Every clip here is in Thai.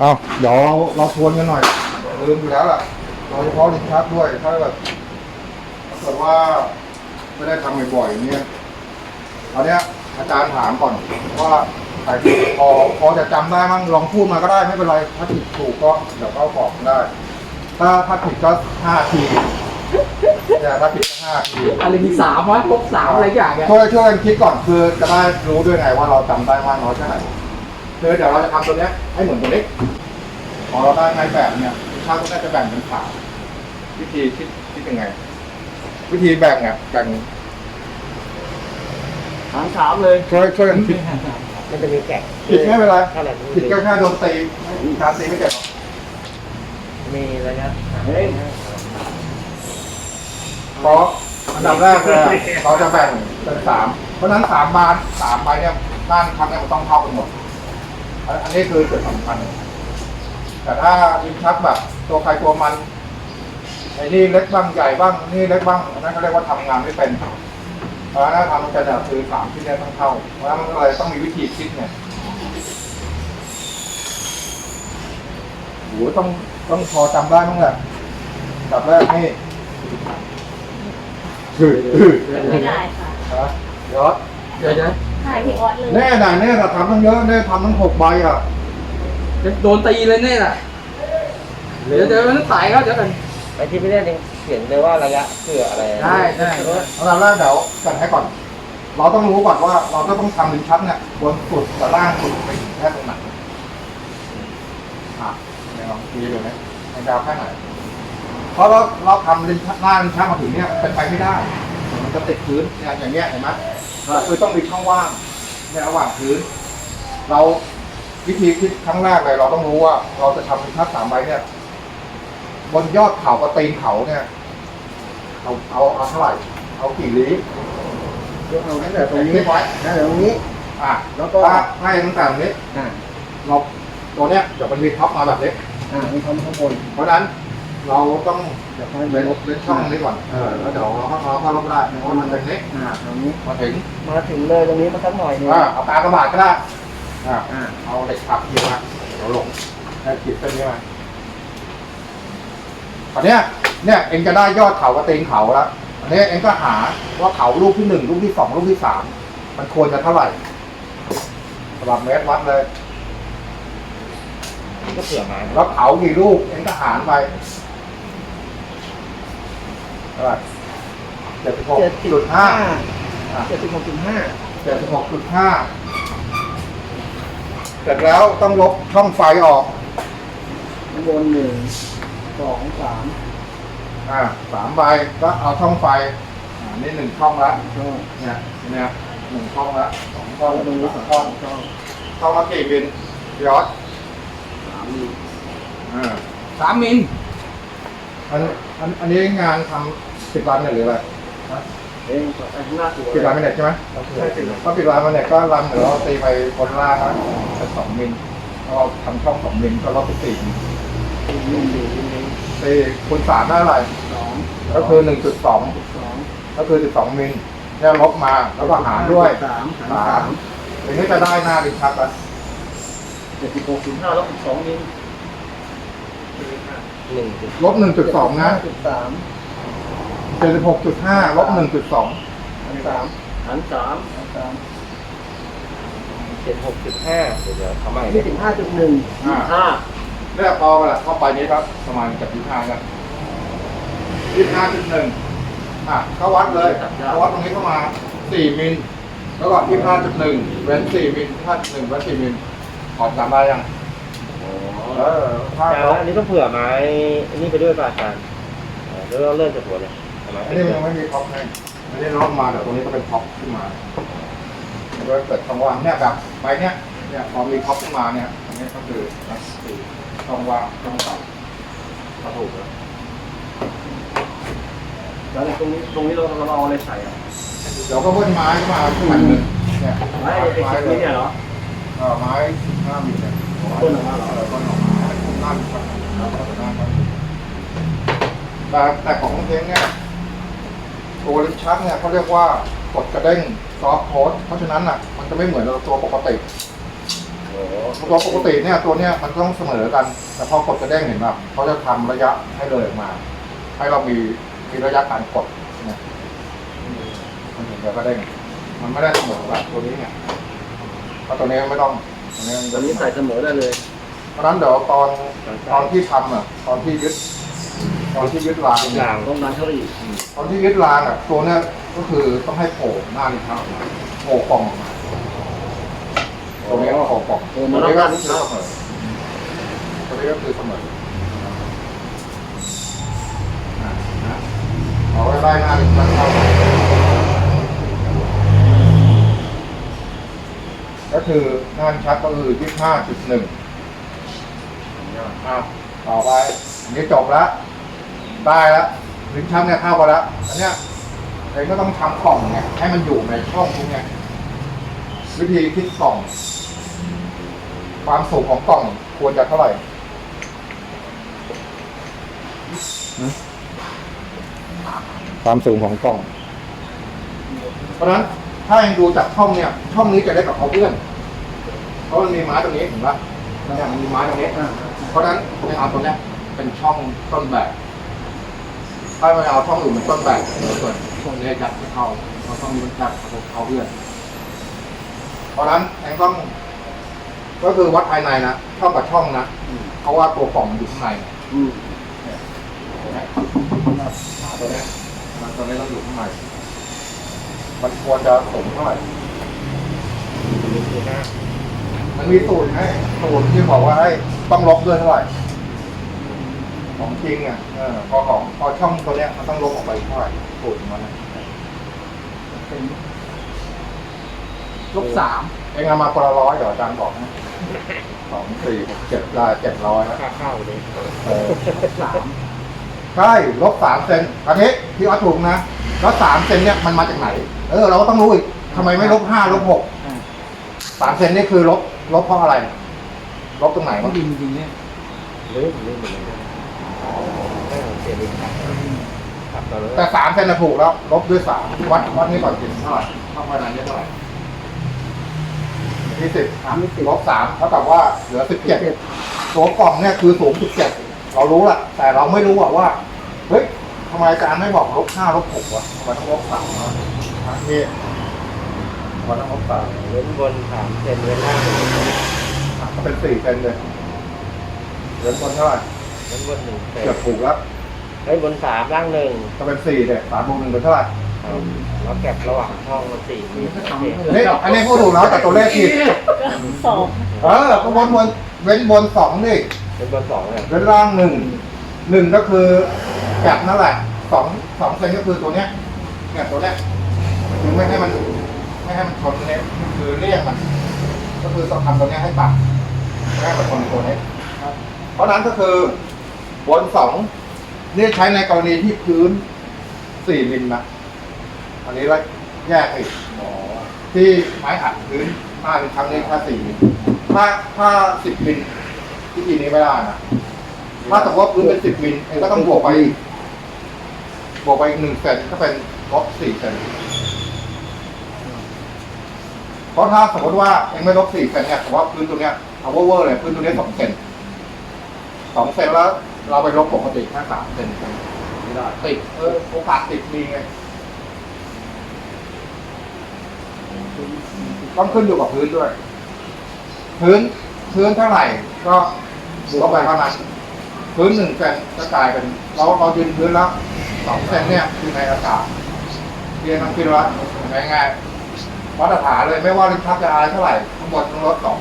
เอาเดี๋ยวเราเราทวนกันหน่อยลืมอยู่แล้วล่ะโดยเฉพาะลิ้นชักด้วย ถ้าแบบถ้าเกิดว่าไม่ได้ทำบ่อยๆเนี่ยเอาเนี้ยอาจารย์ถามก่อนว่าใครที่พอพอจะจำได้มั้งลองพูดมาก็ได้ไม่เป็นไร ถ้าผิดถูกก็เดี๋ยวก็บอกได้ ถ้าถ้าผิดก็ห้าทีเนี่ยถ้าผิดก็ห้าที อะไรมีสามวะลบสามอะไรอย่างเงี้ย ช่วยช่วยกันคิดก่อนคือจะได้รู้ด้วยไงว่าเราจำได้มากน้อยแค่ไหน คือเดี๋ยวเราจะทำตัวเนี้ยให้เหมือนตัวนี้พอเราได้ในแบบเนี่ยช่างก็น่าจะแบ่งเป็นขาวิธีคิดคิดยังไง วิธีแบ่งอะแบ่งถามถามเลยช่วยช่วยกันคิดมันจะมีแกะผิดไม่เป็นไรขนาดนี้ผิดก็แค่โดนตีการตีไม่เจ็บหรอกมีระยะเฮ้ยเพราะอันดับแรกเลยอะเราจะแบ่งเป็นสามเพราะฉะนั้นสามบานสามใบเนี่ยด้านข้างเนี่ยมันต้องเท่ากันหมด อันอันนี้คือจุดสำคัญ แต่ถ้าลิ้นชักแบบตัวใครตัวมันไอ้นี่เล็กบ้างใหญ่บ้างนี่เล็กบ้างอันนั้นเขาเรียกว่าทำงานไม่เป็น เพราะฉะนั้นทำกันเนี่ยคือสามที่เนี่ยต้องเท่าเพราะฉะนั้นมันก็เลยต้องมีวิธีคิดเนี่ยโหต้องต้องพอจำได้บ้างแหละอันดับแรกนี่คือคือไม่ได้ค่ะนะเดี๋ยวเดี๋ยวจะ ถ่ายพี่ออสเลย แน่หน่ะแน่เราทำตั้งเยอะแน่ทำตั้งหกใบอะจะโดนตีเลยแน่น่ะเดี๋ยวเดี๋ยวมันถ่ายก็เดี๋ยวกันไอ้ที่ไม่ได้เขียนเลยว่าระยะเพื่ออะไรได้ได้อันดับแรกเดี๋ยวกันให้ก่อน เราต้องรู้ก่อนว่าเราจะต้องทำลิ้นชักเนี่ยบนสุดกับล่างสุดไปถึงแค่ตรงไหนอะเดี๋ยวลองทีดูนะมันยาวแค่ไหนเพราะเราเราทำลิ้นชักหน้าลิ้นชักมาถึงเนี่ยเป็นไปไม่ได้ มันจะติดพื้นเนี่ยอย่างเงี้ยเห็นไหม คือต้องมีช่องว่างในระหว่างพื้น เราวิธีคิดครั้งแรกเลย เราต้องรู้ว่า เราจะทำลิ้นชักสามใบเนี่ย บนยอดเขากับตีนเขาเนี่ยเอาเอาเอาเท่าไหร่เอากี่ลี้เอาตั้งแต่ตรงนี้ไว้ตั้งแต่ตรงนี้ อะแล้วก็ถ้าให้ตั้งแต่ตรงนี้อ่าเราตัวเนี้ยเดี๋ยวมันมีท็อปมาแบบนี้อ่ามีความข้างบนเพราะฉะนั้น เราต้องเดี๋ยวค่อยเว้นลบเว้นช่องนี้ก่อนเออแล้วเดี๋ยวเราเราก็ลบได้เพราะมันเป็นนี้อ่าตรงนี้มาถึงมาถึงเลยตรงนี้มาสักหน่อยหนึงอ่าเอาตากระบาดก็ได้อ่าอ่าเอาเหล็กขับขีดมาเดี๋ยวลงแล้วขีดเส้นนี้มาตอนเนี้ยเนี่ยเองจะได้ยอดเขากับตีนเขาแล้วอันนี้เองก็หาว่าเขาลูกที่หนึ่งลูกที่สองลูกที่สามมันควรจะเท่าไหร่สำหรับเมตรวัดเลยก็เผื่อมาแล้วเผากี่ลูกเองก็หารไปเท่าไหร่เจ็ดสิบหกเจ็ดสิบจุดห้าเจ็ดสิบหกจุดห้าเจ็ดสิบหกจุดห้าเสร็จแล้วต้องลบช่องไฟออก ข้างบนหนึ่งสองสามอ่าสามใบก็เอาช่องไฟ อ่านี่หนึ่งช่องละก็เนี่ยเนี่ยหนึ่งช่องละสองช่องตรงนี้สามช่ช่อองงช่องช่องละกี่บินยอดสามมีอ่าสามมิลอันอันอันนี้งานทำ สิบวันเนี่ยหรืออะไรเองไอ้ข้างหน้าตัวปิดร้านไม่เน็ตใช่ไหมใช่สิถ้าปิดร้านมาเน็ตก็รันเดี๋ยวเราตีไปคนล่างนะเป็นสองมิลเราทำช่องสองมิลก็ลบไปสี่มิลหนึ่งหนึ่งหนึ่งหนึ่งตีคูณสามได้เท่าไหร่สองก็คือหนึ่งจุดสองสองก็คือสิบสองมิลเนี่ยลบมาแล้วก็หารด้วยสามหารสาสามมทีนี้จะได้หน้าดิชัดละเจ็ดสิบหกจุดห้าลบสิบสองมิลหนึ่งจุดลบหนึ่งจุดสองนะจุดสาม เจ็ดสิบหกจุดห้าลบหนึ่งจุดสองหารสามหารสามหารสามเจ็ดหกจุดห้าเดี๋ยวทำไมยี่สิบห้าจุดหนึ่งยี่สิบห้าเนี่ยพอเวลาเข้าไปนี้ครับประมาณกับยี่ห้ากันยี่ห้าจุดหนึ่งอะก็วัดเลยก็วัดตรงนี้เข้ามาสี่มิลแล้วก็ยี่ห้าจุดหนึ่งเว้นสี่มิลห้าจุดหนึ่งเว้นสี่มิลขอจำได้ยังเออถ้าแต่ลบอันนี้ต้องเผื่อไม้อันนี้ไปด้วยป่ะอาจารย์เออแล้วเราเริ่มจากหัวเลยทำไม อันนี้มันยังไม่มีท็อปให้อันนี้ล็อกมาเดี๋ยวตรงนี้ก็เป็นท็อปขึ้นมามันก็เกิดช่องว่างเนี่ยแบบใบเนี้ยเนี่ยพอมีท็อปขึ้นมาเนี่ยอันนี้ก็คือนะคือช่องว่างช่องต่ำก็ถูกแล้วแล้วตรงนี้ตรงนี้เราเราเอาอะไรใส่อะเดี๋ยวก็เพิ่มไม้ขึ้นมาขึ้นมาหนึ่งเนี่ยไม้ไอ้ชิ้นนี้เนี่ยเหรอเออไม้สิบห้ามิลเนี่ยต้นออกมาเหรอเออต้นออกมาหน้าครับแล้วก็หน้าครับแต่แต่ของเพลงเนี่ย ตัวลิ้นชักเนี่ยเขาเรียกว่ากดกระเด้งซอฟต์โพสเพราะฉะนั้นอะมันจะไม่เหมือนตัวปกติโอ้โหตัวปกติเนี่ยตัวเนี้ยมันต้องเสมอกัน แต่พอกดกระเด้งเห็นแบบเขาจะทำระยะให้เลยออกมา ให้เรามีมีระยะการกดเนี่ยมันถึงจะกระเด้งมันไม่ได้เสมอแบบตัวนี้เนี่ยเพราะตัวนี้ไม่ต้องตัวนี้มันตอจะนนี้ใส่เสมอได้เลย เพราะฉะนั้นเดี๋ยวตอนตอนที่ทำอะตอนที่ยึด ตอนที่ยึดรางอเนี่ยย่างต้องนั้นเข้าไปอีกตอนที่ยึดรางอะตัวเนี้ยก็คือต้องให้โผล่หน้าลิ้นชักออกมาโผล่กล่องออกมาตัวนี้ก็โผล่กล่องตัวนี้ก็คือเสมอตัวนี้ก็คือเสมออะนะเอาไว้ไล่หน้าลิ้นชักเข้ามาก็คือหน้าลิ้นชักก็คือยี่ห้าจุดหนึ่งอะต่อไปอันนี้จบแล้ว ได้แล้วลิ้นชักเนี่ยเข้าไปแล้วอันเนี้ยเองก็ต้องทำกล่องเนี่ยให้มันอยู่ในช่องตรงเนี้ยวิธีคิดกล่อง ความสูงของกล่องควรจะเท่าไหร่ความสูงของกล่อง เพราะฉะนั้นถ้าเองดูจากช่องเนี่ย ช่องนี้จะได้กับเขาเพื่อนเพราะมันมีไม้ตรงนี้เห็นปะเนี่ยมันมีไม้ตรงนี้เพราะฉะนั้นเองเอาตรงเนี้ยเป็นช่องต้นแบบ ถ้าไม่เอาช่องอื่นเป็นต้นแบบส่วนช่วงนี้ยัดให้เขาเพราะช่องนี้มันยัดเขาเพื่อนเพราะฉะนั้นเองต้อง ก็คือวัดภายในนะเท่ากับช่องนะเพราะว่าตัวกล่องมันอยู่ข้างในอืมตัวเนี้ยตัวเนี้ยมันตัวนี้ต้องอยู่ข้างในมันควรจะสูงเท่าไหร่มันมีสูตรให้สูตรที่บอกว่าให้ต้องลบด้วยเท่าไหร่ ของจริงอะเออพอของพอช่องตัวเนี้ยมันต้องลบออกไปเท่าไหร่สูตรของมันนะลบสามเองเอามาคนละร้อยเดี๋ยวอาจารย์บอกนะสองสี่หกเจ็ดได้เจ็ดร้อยแล้วค่าข้าวเลยเออลบสามใช่ลบสามเซนอันนี้ที่ว่าถูกนะแล้วสามเซนเนี่ยมันมาจากไหน เออ เราก็ต้องรู้อีกทำไมไม่ลบห้าลบหกอ่าสามเซนนี่คือลบลบเพราะอะไร ลบตรงไหนก็วะดินจริงๆเนี่ยลืมลืมหมดเลย ไม่เอาเสียดิขับขับตอนนั้นแต่สามเซนน่ะถูกแล้ว ลบด้วยสามวัดวัดนี้ก่อนสิเท่าไหร่เท่าไหร่นี้เท่าไหร่ที่สิบอะลบสามเท่ากับว่าเหลือสิบเจ็ดตัวกล่องเนี่ยคือสูงสิบเจ็ดเรารู้แหละแต่เราไม่รู้อะว่าเฮ้ยทำไมอาจารย์ไม่บอกลบห้าลบหกวะทำไมต้องลบสามวะอะนี่ทำไมต้องลบสามเว้นบนสามเซนเว้นล่างอะก็เป็นสี่เซนเลยเหลือคนเท่าไหร่ เว้นบนหนึ่งเซนเกือบถูกแล้วเฮ้ยบนสามล่างหนึ่งก็เป็นสี่เนี่ยสามบวกหนึ่งเป็นเท่าไหร่แล้วแก็บระหว่างช่องมันสี่มีโอเคนี่อันนี้พูดถูกแล้วแต่ตัวเลขผิดสองเออก็บนบนเว้นบนสองนี่เป็นบนสองเลยเว้นล่างหนึ่งหนึ่งก็คือแกบนั่นแหละสองสองเซนก็คือตัวเนี้ยเนี่ยตัวเนี้ยคือไม่ให้มัน ไม่ให้มันชนตัวเนี้ยคือเลี่ยงมัน ก็คือต้องทำตัวเนี้ยให้ต่ำไม่ให้มันชนตัวเนี้ยเพราะฉะนั้นก็คือ บนสองนี่ใช้ในกรณีที่พื้นสี่มิลนะ อันนี้ว่าแยกอีกที่ไม้อัดพื้นห้าเป็นครั้งนี้แค่สี่มิลถ้าถ้าสิบมิลที่ทีนี้ไม่ได้นะถ้าสมมติว่าพื้นเป็นสิบมิลเองก็ต้องบวกไปอีกบวกไปอีกหนึ่งเซนก็เป็นลบสี่เซนเพราะถ้าสมมติว่าเองไม่ลบสี่เซนเนี่ยแต่ว่าพื้นตัวเนี้ยเอาเวอร์เลยพื้นตัวเนี้ยสองเซนสองเซนแล้ว เราไปลบปกติแค่สามเซนไม่ได้ติดเออโอกาสติดมีไงต้องขึ้นอยู่กับพื้นด้วย พื้นพื้นเท่าไหร่ ก็บวกไปเท่านั้นพื้นหนึ่งเซนจะกลายเป็นเราเรายืนพื้นแล้วสองเซนเนี่ยอยู่ในอากาศเรียนทางคิดว่าง่ายๆมาตรฐานเลยไม่ว่าลิ้นชักจะอะไรเท่าไหร่ข้างบนต้องลดสอง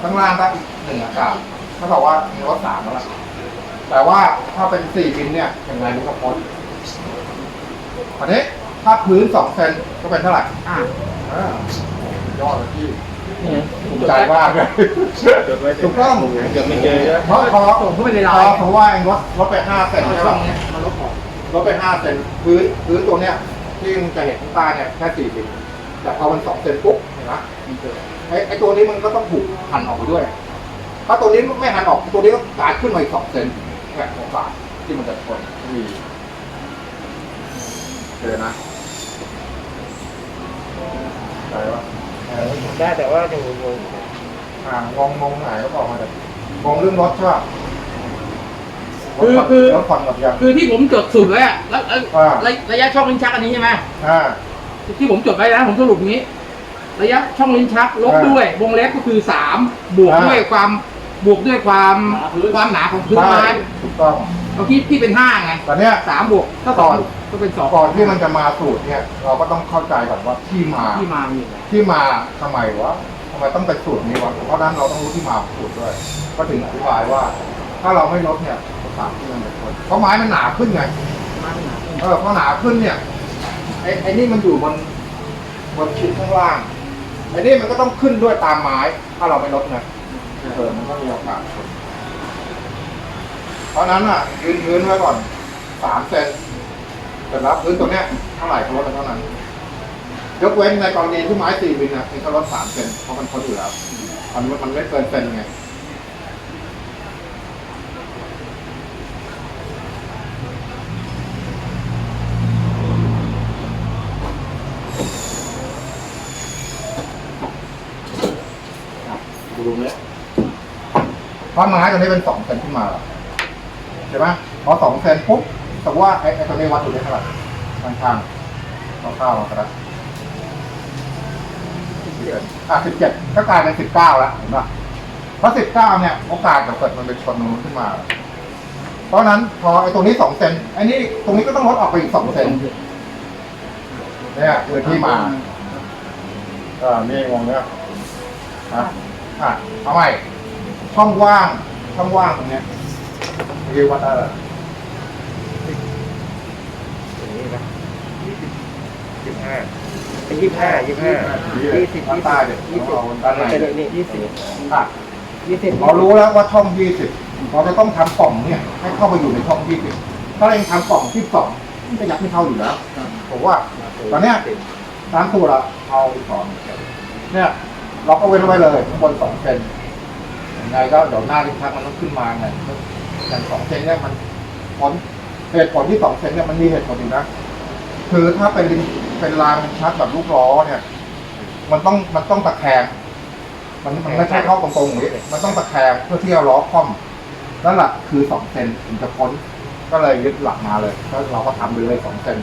ข้างล่างก็หนึ่งอากาศถ้าบอกว่ามีลดสามแล้วล่ะ แต่ว่าถ้าเป็นสี่มิลเนี่ยอย่างไรมันก็พ้นอันนี้ถ้าพื้นสองเซนก็เป็นเท่าไหร่อ่าอ่ายอดเลยพี่เนี่ยภูมิใจมากเลยถูกต้องเกือบไม่เจอใช่ไหมเพราะพอส่งเข้าไปในพไลอน์เพราะว่าเองลดลดไปห้าเซนเอาใช่ช่อป่ะงเนี้ยมาลบออกลดไปห้าเซนพื้นพื้นตัวเนี้ยที่มึงจะเห็นข้างใต้เนี่ยแค่สี่สิบแต่พอมันสองเซนปุ๊บเห็นไหมไอ้ไอ้ตัวนี้มันก็ต้องถูกหั่นออกไปด้วย ถ้าตัวนี้ไม่หั่นออกตัวนี้ก็กลายขึ้นมาอีกสองเซน แค่โอกาสที่มันจะชนมีเจอนะใจปะได้แต่ว่ายังงงๆอยู่นะเอ่างงงงไหนก็บอกมาแต่งงเรื่องรถใช่ป่ะคือคือรถผ่อนกับยังคือที่ผมจดสูตรไว้อะแล้วแล้วอ่าระระยะช่องลิ้นชักอันนี้ใช่ไหมอ่าที่ผมจดไว้นะผมสรุปอย่างนี้ ระยะช่องลิ้นชักลบอ่าด้วยวงเล็บก็คือสามบวกอ่าด้วยความบวกด้วยความความหนาของพื้นไม้ได้ ถูกต้อง เมื่อกี้ที่เป็นห้าไงตอนเนี้ย สามบวกถ้าสองก็เป็นสองก่อนที่มันจะมาสูตรเนี่ยเราก็ต้องเข้าใจก่อนว่าที่มาที่มามีอะไรที่มาทำไมวะทำไมต้องเป็นสูตรนี้วะเพราะฉะนั้นเราต้องรู้ที่มาของสูตรด้วย ก็ถึงอธิบายว่า ถ้าเราไม่ลดเนี่ยโอกาสที่มันจะชนเพราะไม้มันหนาขึ้นไงมาไม่หนาขึ้นเออพอหนาขึ้นเนี่ยไอ้ไอ้นี่มันอยู่บนบนชิ้นข้างล่างไอ้นี่มันก็ต้องขึ้นด้วยตามไม้ ถ้าเราไม่ลดนะเออมันก็มีโอกาสชน เพราะนั้นอะยืนพื้นไว้ก่อนสามเซนเสร็จแล้วพื้นตรงเนี้ยเท่าไหร่ก็ลดเท่านั้น ยกเว้นในกรณีที่ไม้สี่วินนะมันก็ลดสามเซนเพราะมันทนอยู่แล้วมันมันไม่เกินเซนไงดูเนี่ยเพราะไม้ตัวนี้เป็นสองเซนขึ้นมาแล้ว ใช่ไหมพอสองเซนปุ๊บแต่ว่าไอ้ไอ้ตัวนี้วัดอยู่ได้เท่าไหร่ข้างข้างๆคร่าวๆมาก็ได้อะสิบเจ็ดก็กลายเป็นสิบเก้าแล้วเห็นป่ะเพราะสิบเก้าเนี่ยโอกาสจะเกิดมันเป็นชนตรงนู้นขึ้นมา เพราะฉะนั้นพอไอ้ตรงนี้สองเซนไอ้นี่ตรงนี้ก็ต้องลดออกไปอีกสองเซนเนี่ยคือที่มาอ่านี่งงเนี่ยอะอะเอาใหม่ช่องว่างช่องว่างตรงเนี้ย เรียกว่าอะไรอย่างนี้นะยี่สิบยี่สิบห้าเป็นยี่สิบห้ายี่สิบห้ายี่สิบด้านยี่ใต้สิบเด็กยี่สิบเอาด้านในเป็นนี่ยี่สิบอะยี่สิบเรารู้แล้วว่าช่องยี่สิบเราจะต้องทำกล่องเนี่ย ให้เข้าไปอยู่ในช่องยี่สิบถ้าเรายังทำกล่องที่สองมันจะยัดไม่เข้าอยู่แล้วผมว่าตอนเนี้ยตามสูตรอะเอาสองเนี่ยเราก็เว้นไว้เลยข้างบนสองเซนยังไงก็เดี๋ยวหน้าลิ้นชักมันต้องขึ้นมาไง อย่างสองเซนเนี่ยมันผลเหตุผลที่สองเซนเนี่ยมันมีเหตุผลอยู่นะคือถ้าเป็นเป็นรางชักแบบลูกล้อเนี่ย มันต้องมันต้องตะแคงมันมันไม่ใช่เข้าตรงๆอย่างนี้มันต้องตะแคงเพื่อที่เอาล้อคล่อมนั่นแหละคือสองเซนถึงจะพ้นก็เลยยึดหลักมาเลยแล้วเราก็ทำไปเลยสองเซน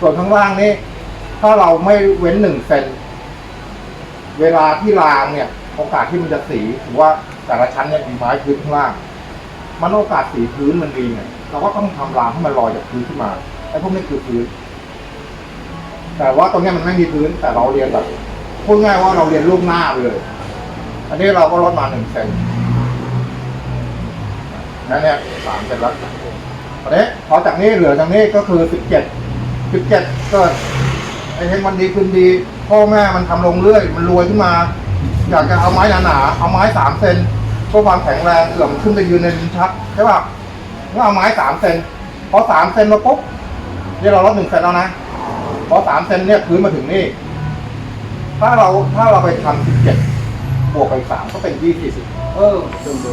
ส่วนข้างล่างนี่ถ้าเราไม่เว้นหนึ่งเซนเวลาที่รางเนี่ย โอกาสที่มันจะสีถือว่าแต่ละชั้นเนี่ยมีไม้พื้นข้างล่าง มันโอกาสสีพื้นมันดีไงเราก็ต้องทำรางให้มันลอยจากพื้นขึ้นมาไอ้พวกนี้คือพื้น แต่ว่าตรงนี้มันไม่มีพื้น แต่เราเรียนแบบพูดง่ายว่าเราเรียนลูกหน้าไปเลย อันนี้เราก็ลดมาหนึ่งเซนนั่นเนี่ยสามเซนแล้วอันนี้พอจากนี้เหลือจากนี้ก็คือสิบเจ็ดสิบเจ็ดกิดไอ้เฮงวันดีคืนดี พ่อแม่มันทำลงเรื่อย มันรวยขึ้นมา อยากจะเอาไม้หนาๆเอาไม้สามเซน เพื่อความแข็งแรงเกือบขึ้นไปยืนในลิ้นชักใช่ป่ะก็เอาไม้สามเซนพอสามเซนมาปุ๊บนี่เราลดหนึ่งเซนแล้วนะพอสามเซนเนี่ยพื้นมาถึงนี่ ถ้าเราถ้าเราไปทำสิบเจ็ดบวกไปสามก็เป็นยี่สิบเออ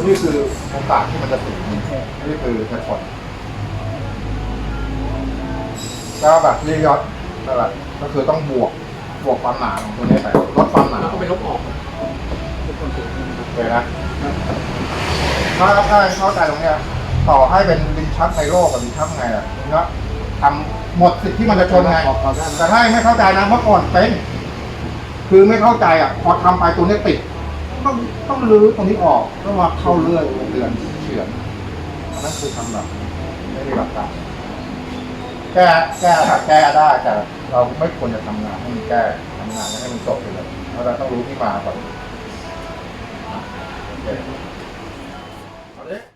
นี่คือโอกาสที่มันจะถึงนี่คือจะชนแล้วแบบที่ยอดนั่นแหละก็คือต้องบวกบวกความหนาของตัวนี้ไปลดความหนาแล้วก็ไปลบออกเลยนะ ถ้าถ้าเข้าใจตรงเนี้ยต่อให้เป็นลิ้นชักในโลกกับลิ้นชักไงอะเนาะทำหมดสิทธิ์ที่มันจะชนไงแต่ถ้าไม่เข้าใจนะเมื่อก่อนเป็น คือไม่เข้าใจอะ พอทำไปตัวนี้ติดต้องต้องรื้อตรงนี้ออกต้องมาเข้าเลื่อยเดือนเฉือนอันนั้นคือทำแบบไม่มีหลักการแก้แก้แก้ได้แต่เราไม่ควรจะทำงานให้มันแก้ทำงานให้มันจบไปเลยเราต้องรู้ที่มาก่อน あれ